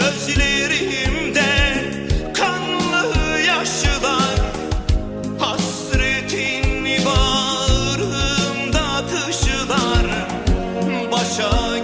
Gözlerimde kanlı yaşlar. Hasretin bağrımda taşılar. Başa